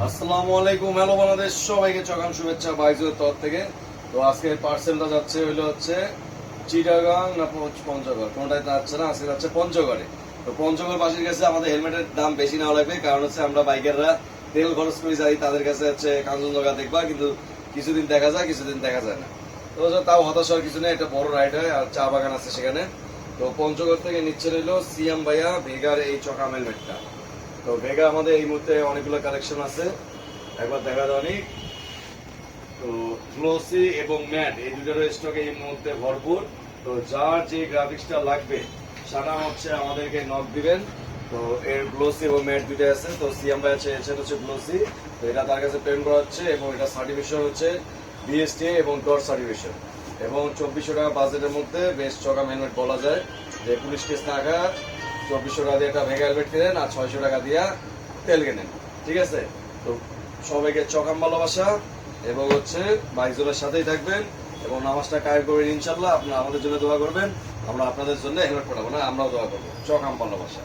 আসসালামু আলাইকুম, হ্যালো বাংলাদেশ, সবাইকে চকাম শুভেচ্ছা থেকে। তো পার্সেলটা যাচ্ছে হইল হচ্ছে চিটাগাং না পঞ্চ- পঞ্চগড় যাচ্ছে না, আজকে যাচ্ছে পঞ্চগড়ে। তো পঞ্চগড় কাছে আমাদের হেলমেটের দাম বেশি নেওয়া লাগবে, কারণ হচ্ছে আমরা বাইকাররা তেল খরচ করে যাই, তাদের কাছে হচ্ছে কাঞ্চনজঙ্ঘা দেখবা, কিন্তু কিছুদিন দেখা যায়, কিছুদিন দেখা যায় না। তো তাও হতাশ হওয়ার কিছু নেই, একটা বড় রাইড হয় আর চা বাগান আছে সেখানে। তো পঞ্চগড় থেকে নিচ্ছে রইল সিএম ভাইয়া ভেগার এই চকাম হেলমেটটা তো ভেগা আমাদের এই মুহূর্তে অনেকগুলো কালেকশন আছে। একবার দেখা দাওনি তো গ্লোসি এবং ম্যাট এই দুটোর স্টক এই মুহূর্তে ভরপুর। তো যার যে গ্রাফিক্সটা লাগবে সেটা হচ্ছে আমাদেরকে নক দিবেন। তো এর গ্লোসি এবং ম্যাট দুটো আছে। তো সিএম ভাই আছে সেটা হচ্ছে গ্লোসি তো এটা তার কাছে পেমেন্ট করা হচ্ছে এবং এটা সার্টিফিকেশন হচ্ছে বিএসটি এবং ডট সার্টিফিকেশন এবং চব্বিশশো টাকা বাজেটের মধ্যে বেশ চকা হেলমেট বলা যায়। যে পুলিশ কেস টাকা চব্বিশশো টাকা দিয়ে একটা ভেগা হেলমেট কিনেন আর ছয়শো টাকা দিয়া তেল কেনেন। ঠিক আছে? তো সবাইকে চকাম ভালোবাসা এবং হচ্ছে বাইকজনের সাথেই থাকবেন এবং নামাজটা কায়েম করবেন ইনশাল্লাহ আপনারা আমাদের জন্য দোয়া করবেন। আমরা আপনাদের জন্য হেলমেট পাঠাবো না, আমরাও দোয়া করব। চকাম ভালোবাসা।